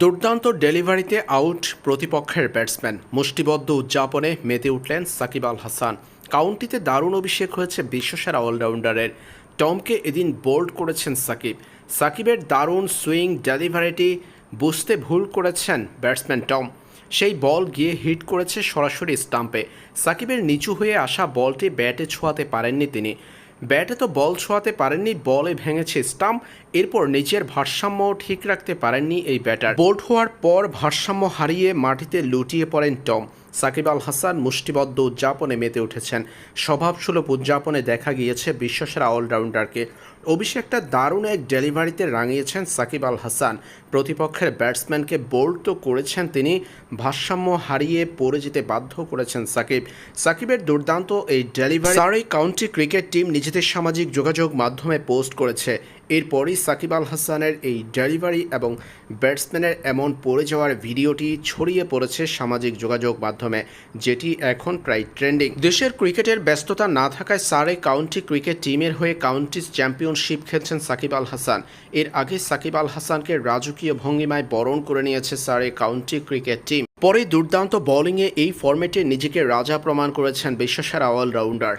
দুর্দান্ত ডেলিভারিতে আউট প্রতিপক্ষের ব্যাটসম্যান। মুষ্টিবদ্ধ উদযাপনে মেতে উঠলেন সাকিব আল হাসান। কাউন্টিতে দারুণ অভিষেক হয়েছে বিশ্বসেরা অলরাউন্ডারের। টমকে এদিন বোল্ড করেছেন সাকিব। সাকিবের দারুণ সুইং ডেলিভারিটি বুঝতে ভুল করেছেন ব্যাটসম্যান টম। সেই বল গিয়ে হিট করেছে সরাসরি স্টাম্পে। সাকিবের নিচু হয়ে আসা বলটি ব্যাটে ছোঁয়াতে পারেননি তিনি। ব্যাটে তো বল ছোঁয়াতে পারেননি, বলে ভেঙেছে স্টাম্প। এরপর নিজের ভারসাম্য ঠিক রাখতে পারেননি এই ব্যাটার। বোল্ড হওয়ার পর ভারসাম্য হারিয়ে মাটিতে লুটিয়ে পড়েন টম। সাকিব আল হাসান মুষ্টিবদ্ধ উদযাপনে মেতে উঠেছেন। স্বভাবসুলভ উদযাপনে দেখা গিয়েছে বিশ্বসেরা অলরাউন্ডারকে। অভিষেকটা দারুণ এক ডেলিভারিতে রাঙিয়েছেন সাকিব আল হাসান। প্রতিপক্ষের ব্যাটসম্যানকে বোল্ড তো করেছেন তিনি, ভারসাম্য হারিয়ে পড়ে যেতে বাধ্য করেছেন সাকিব। সাকিবের দুর্দান্ত এই ডেলিভারি, সারে কাউন্টি ক্রিকেট টিম নিজেদের সামাজিক যোগাযোগ মাধ্যমে পোস্ট করেছে। এরপরই সাকিব আল হাসানের এই ডেলিভারি এবং ব্যাটসম্যানের এমন পড়ে যাওয়ার ভিডিওটি ছড়িয়ে পড়েছে সামাজিক যোগাযোগ মাধ্যমে, যেটি এখন প্রায় ট্রেন্ডিং। দেশের ক্রিকেটের ব্যস্ততা না থাকায় সারে কাউন্টি ক্রিকেট টিমের হয়ে কাউন্টিজ চ্যাম্পিয়নশিপ খেলছেন সাকিব আল হাসান। এর আগে সাকিব আল হাসানকে রাজকীয় ভঙ্গিমায় বরণ করে নিয়েছে সারে কাউন্টি ক্রিকেট টিম। পরে দুর্দান্ত বোলিংয়ে এই ফরম্যাটে নিজেকে রাজা প্রমাণ করেছেন বিশ্বসেরা অলরাউন্ডার